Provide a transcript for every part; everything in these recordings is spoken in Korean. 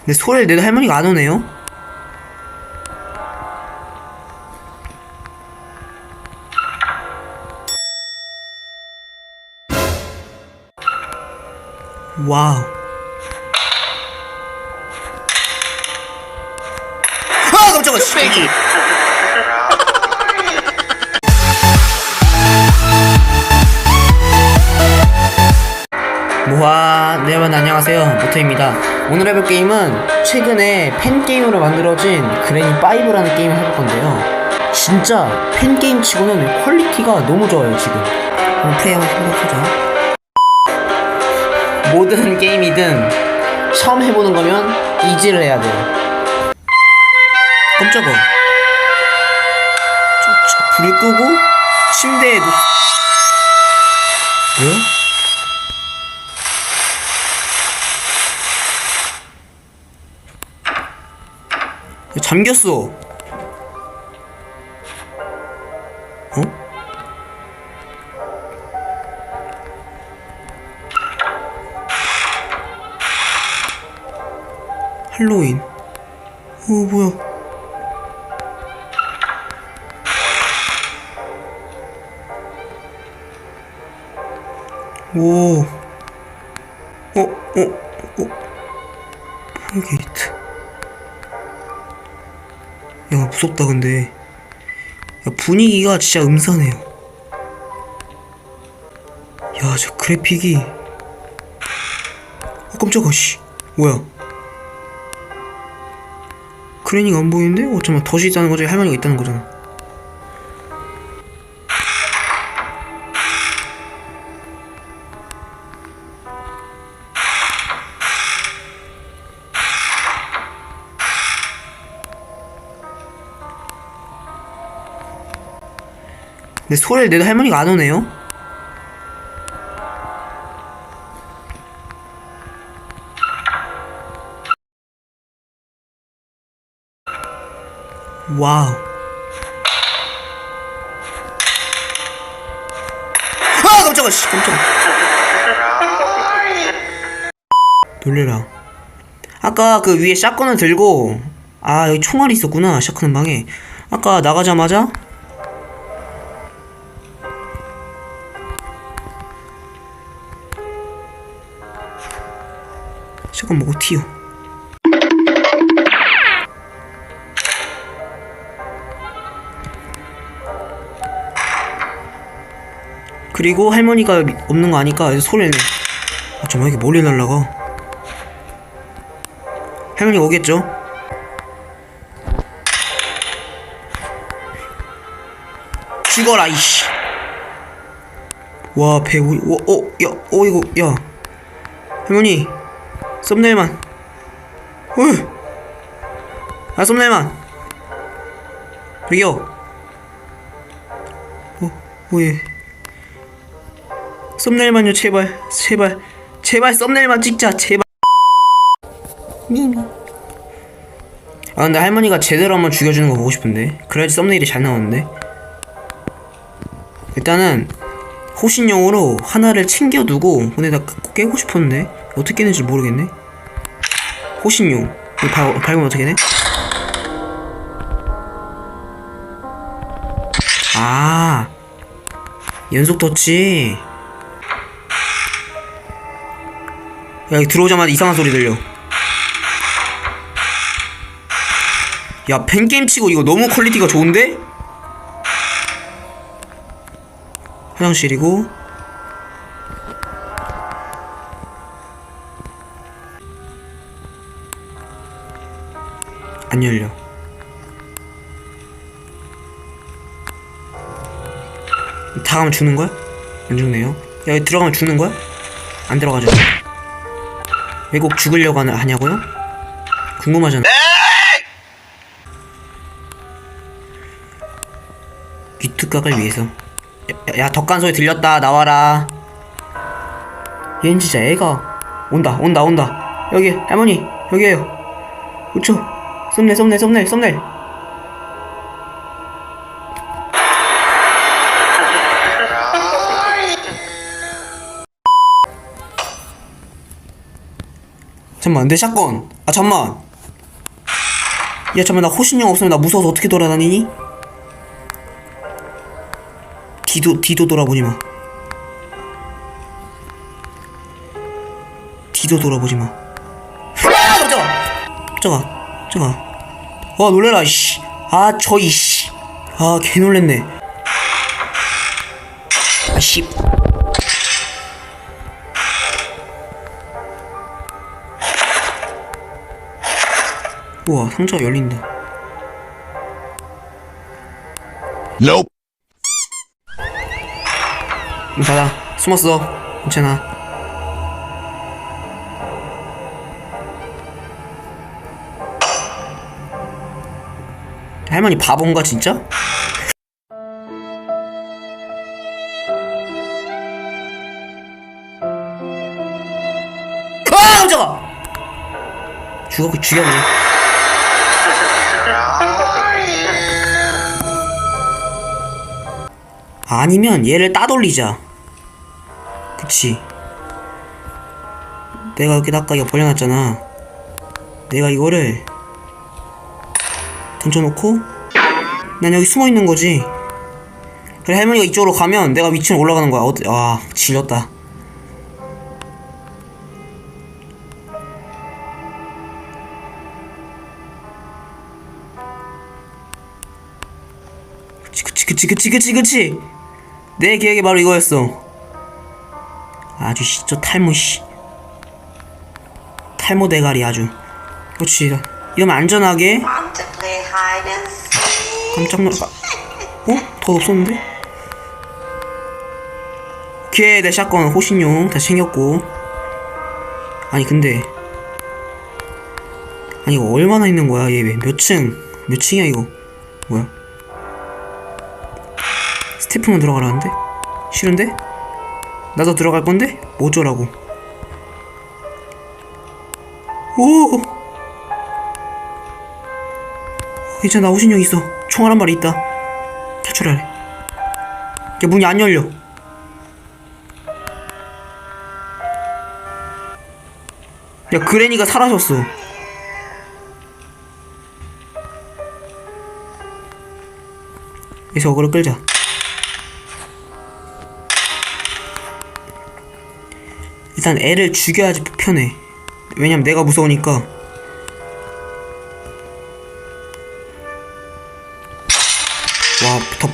근데 소리를 내도 할머니가 안 오네요? 와우. 아, 깜짝아, 씨. 모 아, 네 여러분 안녕하세요. 모터입니다. 오늘 해볼 게임은 최근에 팬게임으로 만들어진 그레니5라는 게임을 해볼 건데요. 진짜 팬게임 치고는 퀄리티가 너무 좋아요, 지금. 그럼 플레이 한번 해보자. 모든 게임이든 처음 해보는 거면 이지를 해야 돼요. 깜짝아. 불을 끄고 침대에 누... 뭐 잠겼어. 어? 할로윈. 어, 뭐야. 오. 어, 어, 어. 폴게이트. 야 무섭다 근데. 야, 분위기가 진짜 음산해요. 야 저 그래픽이. 어 깜짝아 씨. 뭐야? 크레닝 안 보이는데? 어 잠깐만 덫이 있다는 거지? 할머니가 있다는 거잖아 근데 소리를 내도 할머니가 안 오네요? 와우. 아 깜짝아 씨 깜짝아. 놀래라. 아까 그 위에 샷건을 들고 아 여기 총알이 있었구나 샷건 방에. 아까 나가자마자 잠깐 먹고 튀어. 그리고 할머니가 미- 없는 거 아니까 여기서 소리를 내. 아, 정말 이렇게 멀리 날라가. 할머니 오겠죠? 죽어라 이씨. 와, 배, 오, 오, 어, 야, 어, 이거, 야. 할머니, 썸네일만. 어이. 아, 썸네일만. 저기요. 어, 왜? 썸네일만요, 제발, 제발, 제발 썸네일만 찍자, 제발. 미미. 아, 근데 할머니가 제대로 한번 죽여주는 거 보고 싶은데. 그래야지 썸네일이 잘 나오는데. 일단은 호신용으로 하나를 챙겨두고 꼭 깨고 싶었는데 어떻게 깨는지 모르겠네 호신용 이거 밟, 밟으면 어떻게 돼? 아. 연속 터치. 야 여기 들어오자마자 이상한 소리 들려. 야 팬게임 치고 이거 너무 퀄리티가 좋은데? 화장실이고 안 열려 다 가면 죽는 거야? 안 죽네요. 야 여기 들어가면 죽는 거야? 안 들어가죠. 왜꼭 죽으려고 하냐고요? 궁금하잖아. 귀뚜각을 위해서. 야, 야 덕간 소리 들렸다. 나와라. 얘는 진짜 애가 온다 온다 온다. 여기 할머니 여기에요. 우초 썸네 썸네 썸네 썸네 잠깐만 내 샷건. 아아 잠만. 야 잠만 나 호신용 없으면 나 무서워서 어떻게 돌아다니니? 뒤도 뒤도 돌아보지 마. 뒤도 돌아보지 마. 아, 깜짝아 깜짝아 깜짝아 와 놀래라 씨. 아 저 이 씨. 아 개 놀랬네. 아 씨. 우와 상자가 열린다. Nope. 문 닫아 숨었어. 괜찮아 할머니 바본가 진짜? 아 깜짝아! 죽었고 죽였네 아니면 얘를 따돌리자. 그치. 내가 여기다 아까 이거 벌려놨잖아. 내가 이거를 던져놓고 난 여기 숨어 있는 거지. 그래 할머니가 이쪽으로 가면 내가 위층 올라가는 거야. 어때? 아 질렸다. 그치 그치 그치 그치 그치 내 계획이 바로 이거였어. 아주 씨, 저 탈모 씨. 탈모 대가리 아주. 그렇지 이러면 안전하게 깜짝 놀라 어? 더 없었는데? 오케이 내 샷건 호신용 다 챙겼고 아니 근데 아니 이거 얼마나 있는 거야 얘몇 층? 몇 층이야 이거 뭐야 스태프만 들어가라는데? 싫은데? 나도 들어갈 건데? 뭐 어쩌라고 오 괜찮아 나 호신용 있어. 총알 한 발이 있다. 탈출하래. 야 문이 안 열려. 야 그레니가 사라졌어. 여기서 어그를 끌자. 일단 애를 죽여야지 편해. 왜냐면 내가 무서우니까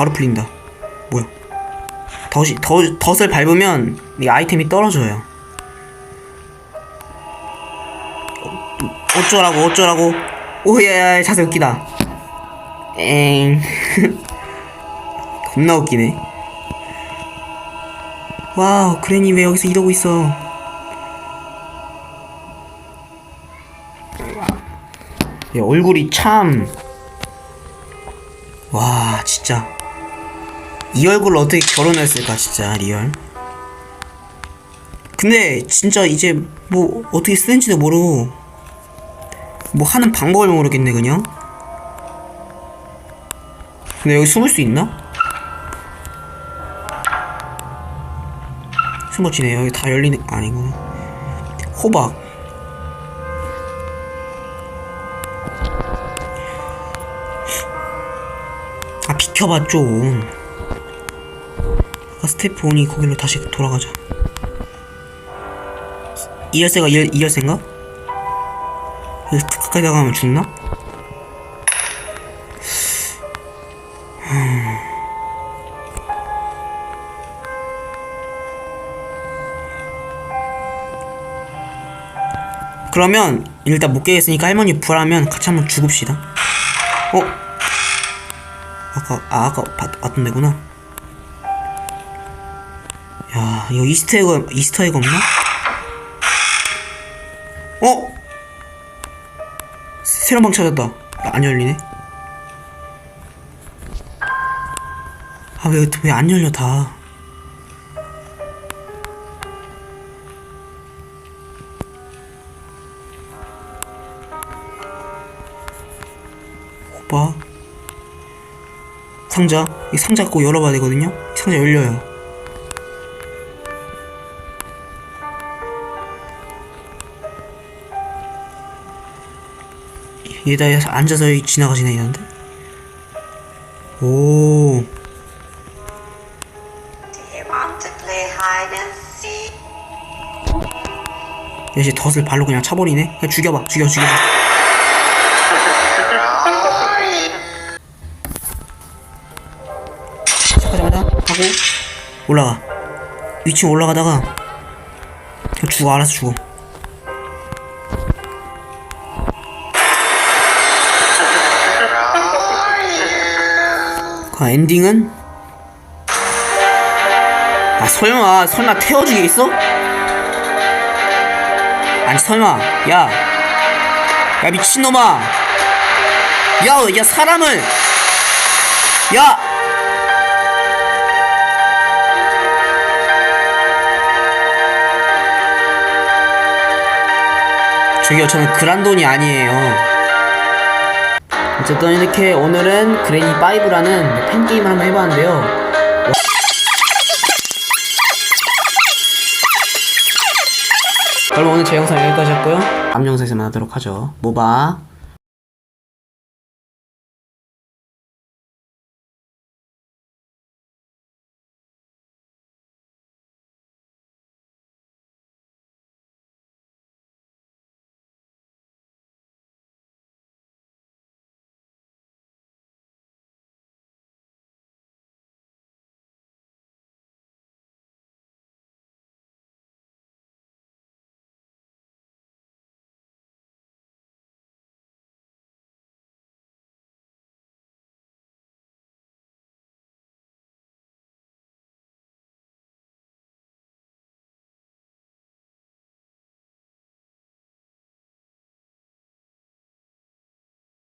바로 풀린다. 뭐야? 덫이, 덫, 덫을 밟으면 이 아이템이 떨어져요. 어, 어쩌라고, 어쩌라고. 오야, 자세 웃기다. 엥. 겁나 웃기네. 와우, 그래니 왜 여기서 이러고 있어? 야, 얼굴이 참. 와 진짜 이 얼굴로 어떻게 결혼했을까 진짜 리얼? 근데 진짜 이제 뭐 어떻게 쓰는지도 모르고 뭐 하는 방법을 모르겠네 그냥? 근데 여기 숨을 수 있나? 숨어지네. 여기 다 열리는 아니구나. 호박. 아 비켜봐 좀 스태프 오니 거기로 다시 돌아가자 이 열쇠가 이, 열- 이 열쇠인가? 여기 가까이 다가가면 죽나? 음. 그러면 일단 못 깨겠으니까 할머니 부활하면 같이 한번 죽읍시다 어? 아까 아 아까 봤, 봤던 데구나. 야 이거 이스터에그 이스터에그 없나? 어? 새로운 방 찾았다. 안 열리네. 아 왜 왜 안 열려 다? 호박. 상자 이 상자 꼭 열어봐야 되거든요 이 상자 열려요 얘다 앉아서 지나가시네 얘한테 오 이제 덫을 발로 그냥 차버리네. 그냥 죽여봐, 죽여, 죽여. 시작하자마자 하고 올라가. 2층 올라가다가 죽어, 알아서 죽어. 그 엔딩은? 아 설마 설마 태워주겠어? 아니 설마 야. 야 미친놈아. 야, 야 사람을. 야. 저기요 저는 그란 돈이 아니에요 어쨌든 이렇게 오늘은 그레니 5라는 팬게임을 한번 해봤는데요. 그럼 오늘 제 영상 여기까지 했고요? 다음 영상에서 만나도록 하죠. 모바